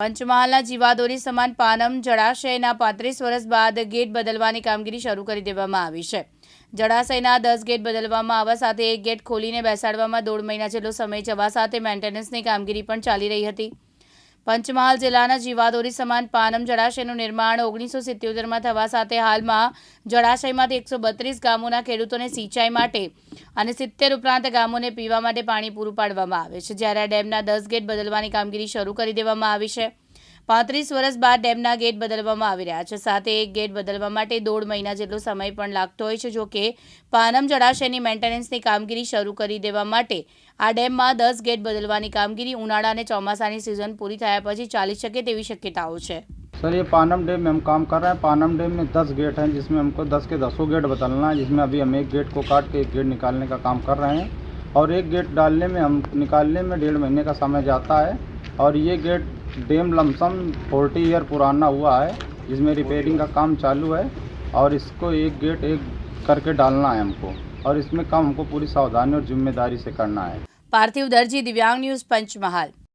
પંચમહાલના જીવાદોરી સમાન પાનમ જળાશયના પાંત્રીસ વર્ષ બાદ ગેટ બદલવાની કામગીરી શરૂ કરી દેવામાં આવી છે જળાશયના દસ ગેટ બદલવામાં આવવા સાથે એક ગેટ ખોલીને બેસાડવામાં દોઢ મહિના જેટલો સમય જવા સાથે મેન્ટેનન્સની કામગીરી પણ ચાલી રહી હતી પંચમહાલ જિલ્લાના જીવાદોરી સમાન પાનમ જળાશયનું નિર્માણ ઓગણીસો સિત્યોતેરમાં થવા સાથે હાલમાં જળાશયમાંથી એકસો બત્રીસ ગામોના ખેડૂતોને સિંચાઈ માટે અને સિત્તેર ઉપરાંત ગામોને પીવા માટે પાણી પૂરું પાડવામાં આવે છે જ્યારે આ ડેમના દસ ગેટ બદલવાની કામગીરી શરૂ કરી દેવામાં આવી છે 32 વરસ બાદ ડેમ ના ગેડ બદલવામાં આવી રહ્યા છે સાથે એક ગેડ બદલવા માટે 1.5 મહિના જેટલો સમય પણ લાગતો હોય છે જો કે પાનમ જળાશયની મેન્ટેનન્સની કામગીરી શરૂ કરી દેવા માટે આ ડેમમાં 10 ગેડ બદલવાની કામગીરી ઉનાળાને ચોમાસાની સીઝન પૂરી થાય પછી ચાલી શકે તેવી શક્યતાઓ છે સર યે પાનમ ડે મેમ કામ કર રહે છે પાનમ ડે મે 10 ગેટ હે જિસમે હમકો 10 કે 100 ગેડ બદલના હે જિસમે અભી અમે એક ગેડ કો કાટ કે એક ગેડ નિકાલને કા કામ કર રહે હે ઓર એક ગેડ ડાલને મે હમ નિકાલને મે 1.5 મહિને કા સમય જાતા હે ઓર યે ગેડ डैम लमसम 40 ईयर पुराना हुआ है इसमें रिपेयरिंग का काम चालू है और इसको एक गेट एक करके डालना है हमको और इसमें काम हमको पूरी सावधानी और जिम्मेदारी से करना है पार्थिव दर्जी दिव्यांग न्यूज़ पंचमहाल